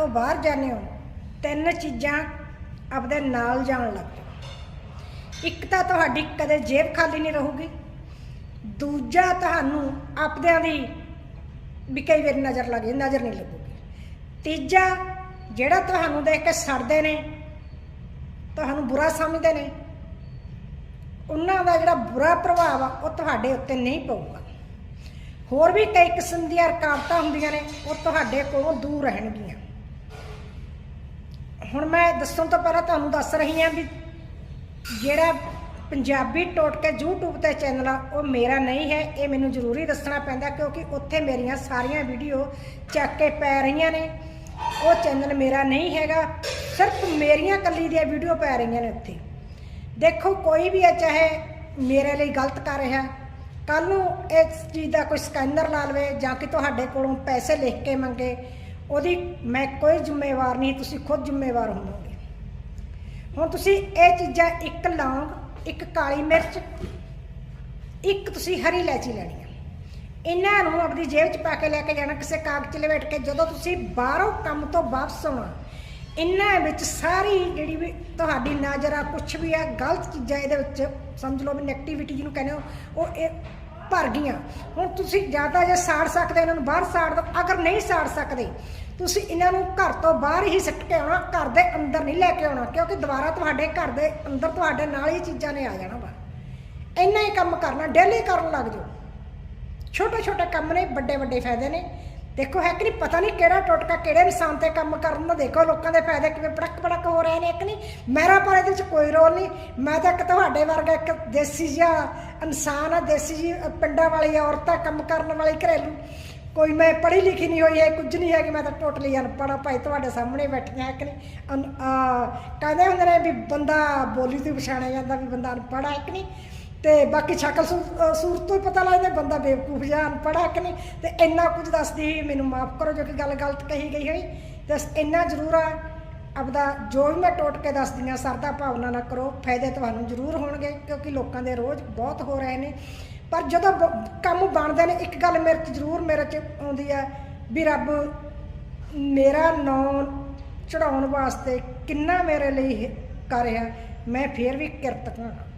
ਤੋਂ ਬਾਹਰ ਜਾਂਦੇ ਹੋ, ਤਿੰਨ ਚੀਜ਼ਾਂ ਆਪਦੇ ਨਾਲ ਜਾਣ ਲੱਗ ਜਾਓ। ਇੱਕ ਤਾਂ ਤੁਹਾਡੀ ਕਦੇ ਜੇਬ ਖਾਲੀ ਨਹੀਂ ਰਹੂਗੀ, ਦੂਜਾ ਤੁਹਾਨੂੰ ਆਪਦਿਆਂ ਦੀ ਵੀ ਕਈ ਵਾਰੀ ਨਜ਼ਰ ਲੱਗੇ ਨਜ਼ਰ ਨਹੀਂ ਲੱਗੂਗੀ। ਤੀਜਾ, ਜਿਹੜਾ ਤੁਹਾਨੂੰ ਦੇਖ ਕੇ ਸੜਦੇ ਨੇ, ਤੁਹਾਨੂੰ ਬੁਰਾ ਸਮਝਦੇ ਨੇ, ਉਹਨਾਂ ਦਾ ਜਿਹੜਾ ਬੁਰਾ ਪ੍ਰਭਾਵ ਆ, ਉਹ ਤੁਹਾਡੇ ਉੱਤੇ ਨਹੀਂ ਪਊਗਾ। ਹੋਰ ਵੀ ਕਈ ਕਿਸਮ ਦੀਆਂ ਰੁਕਾਵਟਾਂ ਹੁੰਦੀਆਂ ਨੇ, ਉਹ ਤੁਹਾਡੇ ਕੋਲੋਂ ਦੂਰ ਰਹਿਣਗੀਆਂ। ਹੁਣ ਮੈਂ ਦੱਸਣ ਤੋਂ ਪਹਿਲਾਂ ਤੁਹਾਨੂੰ ਦੱਸ ਰਹੀ ਹਾਂ ਵੀ ਜਿਹੜਾ ਪੰਜਾਬੀ ਟੋਟਕੇ YouTube ਤੇ ਚੈਨਲ ਆ, ਉਹ ਮੇਰਾ ਨਹੀਂ ਹੈ। ਇਹ ਮੈਨੂੰ ਜ਼ਰੂਰੀ ਦੱਸਣਾ ਪੈਂਦਾ ਕਿਉਂਕਿ ਉੱਥੇ ਮੇਰੀਆਂ ਸਾਰੀਆਂ ਵੀਡੀਓ ਚੱਕ ਕੇ ਪੈ ਰਹੀਆਂ ਨੇ। ਉਹ ਚੈਨਲ ਮੇਰਾ ਨਹੀਂ ਹੈਗਾ। ਸਿਰਫ ਮੇਰੀਆਂ ਕੱਲੀ ਦੀਆਂ ਵੀਡੀਓ ਪੈ ਰਹੀਆਂ ਨੇ ਉੱਥੇ। ਦੇਖੋ, ਕੋਈ ਵੀ ਹੈ ਚਾਹੇ ਮੇਰੇ ਲਈ ਗਲਤ ਕਰ ਰਿਹਾ ਕੱਲ ਨੂੰ ਇਸ ਚੀਜ਼ ਦਾ ਕੋਈ ਸਕੈਨਰ ਲਾ ਲਵੇ ਜਾਂ ਕਿ ਤੁਹਾਡੇ ਕੋਲੋਂ ਪੈਸੇ ਲਿਖ ਕੇ ਮੰਗੇ ਉਹਦੀ ਮੈਂ ਕੋਈ ਜ਼ਿੰਮੇਵਾਰ ਨਹੀਂ, ਤੁਸੀਂ ਖੁਦ ਜ਼ਿੰਮੇਵਾਰ ਹੋਵੋਗੇ। ਹੁਣ ਤੁਸੀਂ ਇਹ ਚੀਜ਼ਾਂ ਇੱਕ ਲੌਂਗ, ਇੱਕ ਕਾਲੀ ਮਿਰਚ, ਇੱਕ ਤੁਸੀਂ ਹਰੀ ਇਲਾਇਚੀ ਲੈਣੀ ਹੈ ਇਹਨਾਂ ਨੂੰ ਆਪਣੀ ਜੇਬ 'ਚ ਪਾ ਕੇ ਲੈ ਕੇ ਜਾਣਾ, ਕਿਸੇ ਕਾਗਜ਼ 'ਚ ਲਪੇਟ ਕੇ, ਜਦੋਂ ਤੁਸੀਂ ਬਾਹਰੋਂ ਕੰਮ ਤੋਂ ਵਾਪਸ ਆਉਣਾ, ਇਹਨਾਂ ਵਿੱਚ ਸਾਰੀ ਜਿਹੜੀ ਵੀ ਤੁਹਾਡੀ ਨਜ਼ਰ ਆ ਕੁਝ ਵੀ ਆ, ਗਲਤ ਚੀਜ਼ਾਂ ਇਹਦੇ ਵਿੱਚ ਸਮਝ ਲਓ ਵੀ ਨੈਗੇਟਿਵਿਟੀ ਜਿਹਨੂੰ ਕਹਿੰਦੇ ਹੋ, ਉਹ ਇਹ ਭਰ ਗਈਆਂ। ਹੁਣ ਤੁਸੀਂ ਜ਼ਿਆਦਾ ਜੇ ਸਾੜ ਸਕਦੇ, ਇਹਨਾਂ ਨੂੰ ਬਾਹਰ ਸਾੜ ਦਿਓ ਅਗਰ ਨਹੀਂ ਸਾੜ ਸਕਦੇ, ਤੁਸੀਂ ਇਹਨਾਂ ਨੂੰ ਘਰ ਤੋਂ ਬਾਹਰ ਹੀ ਸਿੱਟ ਕੇ ਆਉਣਾ, ਘਰ ਦੇ ਅੰਦਰ ਨਹੀਂ ਲੈ ਕੇ ਆਉਣਾ, ਕਿਉਂਕਿ ਦੁਬਾਰਾ ਤੁਹਾਡੇ ਘਰ ਦੇ ਅੰਦਰ ਤੁਹਾਡੇ ਨਾਲ ਹੀ ਚੀਜ਼ਾਂ ਨੇ ਆ ਜਾਣਾ ਵਾ। ਇੰਨਾ ਹੀ ਕੰਮ ਕਰਨਾ ਡੇਲੀ ਕਰਨ ਲੱਗ ਜਾਓ। ਛੋਟੇ ਛੋਟੇ ਕੰਮ ਨੇ ਵੱਡੇ ਵੱਡੇ ਫਾਇਦੇ ਨੇ। ਦੇਖੋ, ਹੈ ਕਿ ਨਹੀਂ? ਪਤਾ ਨਹੀਂ ਕਿਹੜਾ ਟੋਟਕਾ ਕਿਹੜੇ ਇਨਸਾਨ ਤੇ ਕੰਮ ਕਰਨ ਦਾ ਦੇਖੋ, ਲੋਕਾਂ ਦੇ ਫਾਇਦੇ ਕਿਵੇਂ ਪੜਕ ਪੜਕ ਹੋ ਰਹੇ ਨੇ ਇੱਕ ਨਹੀਂ? ਮੇਰਾ ਪਰ ਇਹਦੇ ਵਿੱਚ ਕੋਈ ਰੋਲ ਨਹੀਂ। ਮੈਂ ਤਾਂ ਇੱਕ ਤੁਹਾਡੇ ਵਰਗਾ ਇੱਕ ਦੇਸੀ ਜਿਹਾ ਇਨਸਾਨ ਆ, ਦੇਸੀ ਜੀ ਪਿੰਡਾਂ ਵਾਲੀ ਔਰਤਾਂ ਕੰਮ ਕਰਨ ਵਾਲੀ ਘਰੇਲੂ। ਕੋਈ ਮੈਂ ਪੜ੍ਹੀ ਲਿਖੀ ਨਹੀਂ ਹੋਈ ਹੈ, ਕੁਝ ਨਹੀਂ ਹੈ ਕਿ ਮੈਂ ਤਾਂ ਟੋਟਲੀ ਅਨਪੜ੍ਹ ਆ, ਭਾਈ ਤੁਹਾਡੇ ਸਾਹਮਣੇ ਬੈਠੀਆਂ, ਹੈ ਕਿ ਨਹੀਂ? ਅਨ- ਕਹਿੰਦੇ ਹੁੰਦੇ ਨੇ ਵੀ ਬੰਦਾ ਬੋਲੀ ਤੋਂ ਪਛਾਣਿਆ ਜਾਂਦਾ, ਵੀ ਬੰਦਾ ਅਨਪੜ੍ਹ ਹੈ ਕਿ ਨਹੀਂ? ਤੇ ਬਾਕੀ ਸ਼ਕਲ ਸੂ- ਅ, ਸੂਰਤ ਤੋਂ ਹੀ ਪਤਾ ਲੱਗਦਾ ਬੰਦਾ ਬੇਵਕੂਫ ਜਾਂ ਅਨਪੜ੍ਹ ਕਿ ਨਹੀਂ। ਤੇ ਇੰਨਾ ਕੁਝ ਦੱਸਦੀ ਹੋਈ ਮੈਨੂੰ ਮਾਫ ਕਰੋ ਜੋ ਕਿ ਗੱਲ ਗਲਤ ਕਹੀ ਗਈ ਹੋਈ। ਤੇ ਇੰਨਾ ਜ਼ਰੂਰ ਆ ਆਪਦਾ ਜੋ ਵੀ ਮੈਂ ਟੋਟ ਕੇ ਦੱਸਦੀ ਹਾਂ ਸਰਦਾ ਭਾਵਨਾ ਨਾ ਕਰੋ ਫਾਇਦੇ ਤੁਹਾਨੂੰ ਜ਼ਰੂਰ ਹੋਣਗੇ ਕਿਉਂਕਿ ਲੋਕਾਂ ਦੇ ਰੋਜ਼ ਬਹੁਤ ਹੋ ਰਹੇ ਨੇ। ਪਰ ਜਦੋਂ ਬ- ਕੰਮ ਬਣਦੇ ਨੇ ਇੱਕ ਗੱਲ ਮੇਰੇ 'ਚ ਜ਼ਰੂਰ ਮੇਰੇ 'ਚ ਆਉਂਦੀ ਆ ਵੀ ਰੱਬ ਮੇਰਾ ਨਾਂ ਚੜਾਉਣ ਵਾਸਤੇ ਕਿੰਨਾ ਮੇਰੇ ਲਈ ਇਹ ਕਰ ਰਿਹਾ ਮੈਂ ਫੇਰ ਵੀ ਕਿਰਤ ਕਰਾਂ